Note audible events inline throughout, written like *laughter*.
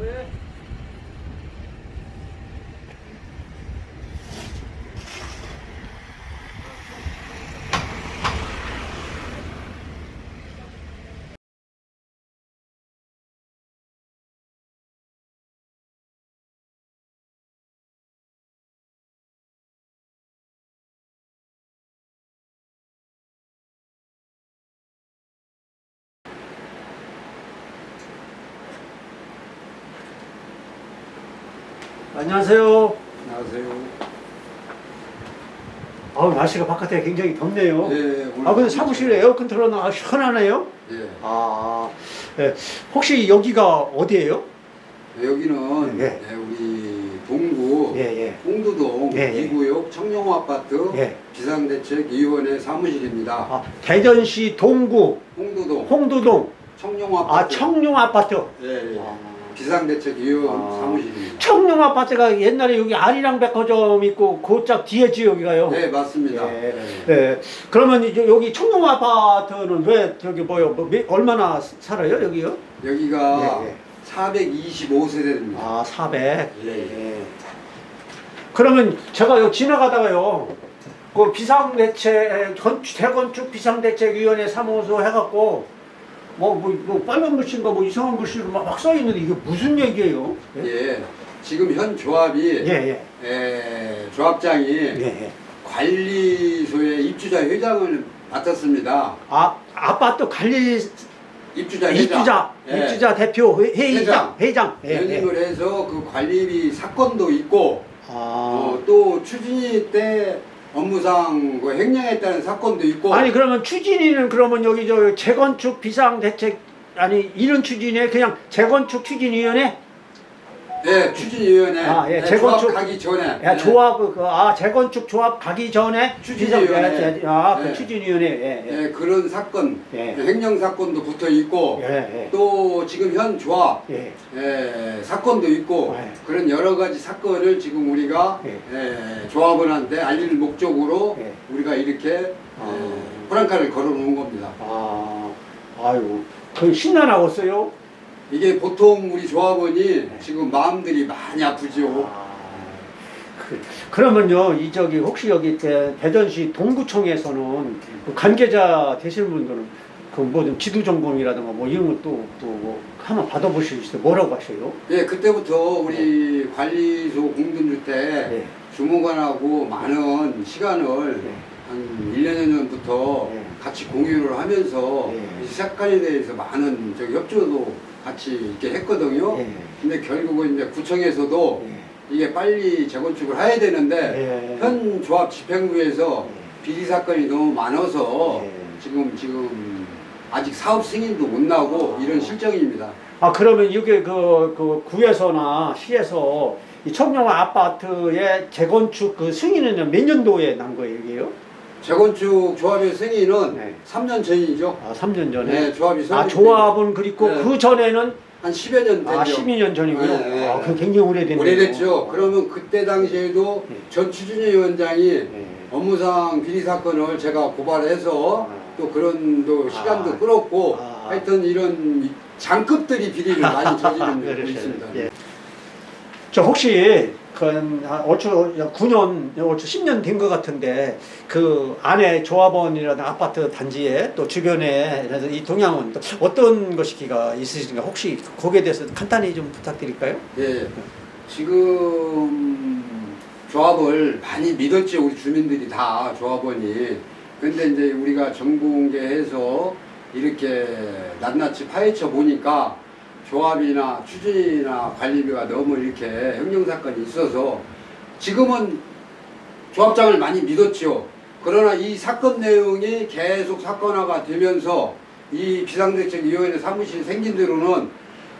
With 안녕하세요. 안녕하세요. 아우 날씨가 바깥에 굉장히 덥네요. 예, 오늘 아 근데 사무실에 에어컨 틀어놔 아, 시원하네요. 예. 아 예. 혹시 여기가 어디예요? 여기는 예. 네, 우리 동구 예 예. 홍두동 예, 예. 2구역 청룡 아파트 예. 비상대책위원회 사무실입니다. 아 대전시 동구 홍두동 홍두동 청룡 아파트. 아 청룡 아파트. 예, 예. 아. 비상대책위원 아. 사무실입니다. 청룡 아파트가 옛날에 여기 아리랑 백화점 있고 그짝 뒤에지 여기가요. 네, 맞습니다. 예. 예. 네. 그러면 이제 여기 청룡 아파트는 왜 저기 뭐요? 뭐, 몇- 얼마나 살아요 여기요? 여기가 예, 예. 425세대입니다. 아 400. 예. 그러면 제가 여기 지나가다가요. 그 비상대책 건- 재건축 비상대책위원회 사무소 해갖고 뭐, 뭐, 뭐 빨간 글씨인가 뭐 이상한 글씨로 막, 막 써있는데 이게 무슨 얘기예요? 예? 예. 지금 현 조합이 예, 예. 예, 조합장이 예, 예. 관리소의 입주자 회장을 맡았습니다. 아, 아파트 관리 입주자 회장. 입주자, 예. 입주자 대표 회- 회의장, 회장. 예, 예. 연임을 해서 그 관리비 사건도 있고 아, 어, 또 추진위 때 업무상 그 횡령했다는 사건도 있고. 아니 그러면 추진위는 그러면 여기 저 재건축 비상 대책 아니 이런 추진에 그냥 재건축 추진위원회 예, 추진위원회 아, 예, 예, 재건축- 조합 가기 전에 야, 예. 조합 그, 그, 아 재건축 조합 가기 전에 추진위원회. 비상- 아, 그 예. 추진위원회 예, 예. 예, 그런 사건 예. 횡령 사건도 붙어 있고 예, 예. 또 지금 현 조합 예. 예, 사건도 있고 예. 그런 여러 가지 사건을 지금 우리가 예. 예, 조합원한테 알릴 목적으로 예. 우리가 이렇게 아. 예, 프랑카를 걸어놓은 겁니다. 아, 아유, 그 신나나겠어요? 이게 보통 우리 조합원이 네. 지금 마음들이 많이 아프죠. 아, 그, 그러면요, 이 저기 혹시 여기 대, 대전시 동구청에서는 그 관계자 되시는 분들은 그뭐좀 지도 점검이라든가 뭐 이런 것도 또뭐 한번 받아보실 수 있어요? 뭐라고 하셔요? 예, 그때부터 우리 관리소 공든주택 네. 주무관하고 많은 시간을 네. 한 1년 전부터 네. 같이 공유를 하면서 네. 이 사건에 대해서 많은 저기 협조도 같이 이렇게 했거든요. 예. 근데 결국은 이제 구청에서도 예. 이게 빨리 재건축을 해야 되는데 예. 현 조합 집행부에서 비리 사건이 너무 많아서 예. 지금 지금 아직 사업 승인도 못 나고 아. 이런 실정입니다. 아 그러면 이게 그, 그 구에서나 시에서 이 청룡 아파트의 재건축 그 승인은 몇 년도에 난 거예요, 이게요? 재건축 조합의 승인은 네. 3년 전이죠. 아, 3년 전에. 네, 조합이 아, 설립된 조합은 그리고 네. 그 전에는 한 10여 년 됐죠. 아, 12년 전이고요. 네, 네, 아, 네. 그 굉장히 오래됐네요. 오래됐죠. 그러면 그때 당시에도 네. 전 추진위원장이 네. 업무상 비리 사건을 제가 고발해서 아. 또 그런 또 시간도 아. 끌었고 아. 하여튼 이런 장급들이 비리를 많이 저지르고 *laughs* 그러시네. 있습니다. 예. 저 혹시 그 얼추 9년, 얼추 10년 된 것 같은데 그 안에 조합원이라든 아파트 단지에 또 주변에 이 동향은 또 어떤 것이기가 있으신가 혹시 거기에 대해서 간단히 좀 부탁드릴까요? 예. 지금 조합을 많이 믿었죠. 우리 주민들이 다 조합원이. 근데 이제 우리가 정공개해서 이렇게 낱낱이 파헤쳐 보니까 조합이나 추진이나 관리비가 너무 이렇게 횡령사건이 있어서 지금은 조합장을 많이 믿었죠. 그러나 이 사건 내용이 계속 사건화가 되면서 이 비상대책위원회 사무실 생긴 대로는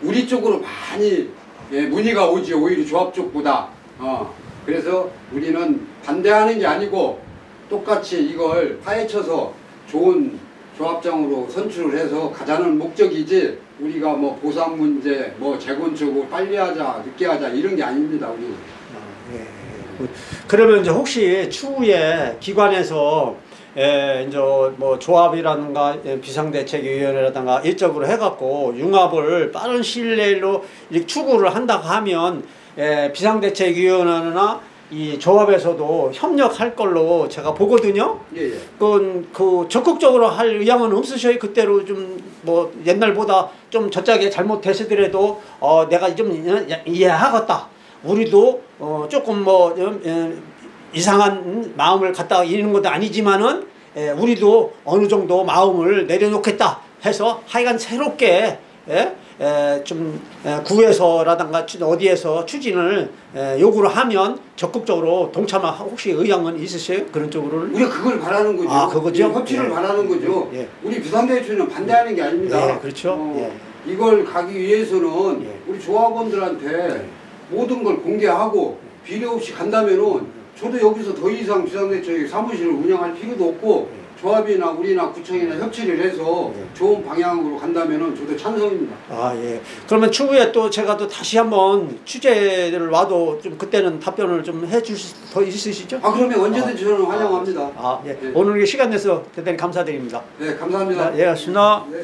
우리 쪽으로 많이 예, 문의가 오지 오히려 조합 쪽보다 어, 그래서 우리는 반대하는 게 아니고 똑같이 이걸 파헤쳐서 좋은 조합장으로 선출을 해서 가자는 목적이지 우리가 뭐 보상 문제 뭐 재건축을 빨리 하자 늦게 하자 이런 게 아닙니다 우리 아, 예. 그러면 이제 혹시 추후에 기관에서 에, 이제 뭐 조합이라든가 예, 비상대책위원회라든가 일적으로 해갖고 융합을 빠른 시일 내로 이렇게 추구를 한다고 하면 에, 비상대책위원회나 이 조합에서도 협력할 걸로 제가 보거든요. 예, 예. 그, 그 적극적으로 할 의향은 없으셔요. 그때로 좀 뭐 옛날보다 좀 저짝에 잘못되시더라도 어 내가 좀 이- 이해하겠다. 우리도 어 조금 뭐 음, 에, 이상한 마음을 갖다가 이는 것도 아니지만은 에, 우리도 어느 정도 마음을 내려놓겠다 해서 하여간 새롭게 예? 에, 좀 에, 구에서라든가 추- 어디에서 추진을 에, 요구를 하면 적극적으로 동참할 혹시 의향은 있으세요? 그런 쪽으로는? 우리가 그걸 바라는 거죠. 아, 그거죠? 예, 협치를 예. 바라는 거죠. 예. 우리 부산대회는 반대하는 게 아닙니다. 예, 그렇죠. 어, 예. 이걸 가기 위해서는 예. 우리 조합원들한테 모든 걸 공개하고 비례 없이 간다면은 저도 여기서 더 이상 비상대책 사무실을 운영할 필요도 없고 조합이나 우리나 구청이나 협치를 해서 예. 좋은 방향으로 간다면은 저도 찬성입니다. 아, 예. 그러면 추후에 또 제가 또 다시 한번 취재를 와도 좀 그때는 답변을 좀 해줄 수더 있으시죠? 아 그러면 언제든지 저는 환영합니다. 아, 예. 네. 오늘 이렇게 시간 내서 대단히 감사드립니다. 네, 감사합니다. 예, 고맙습니다. 네.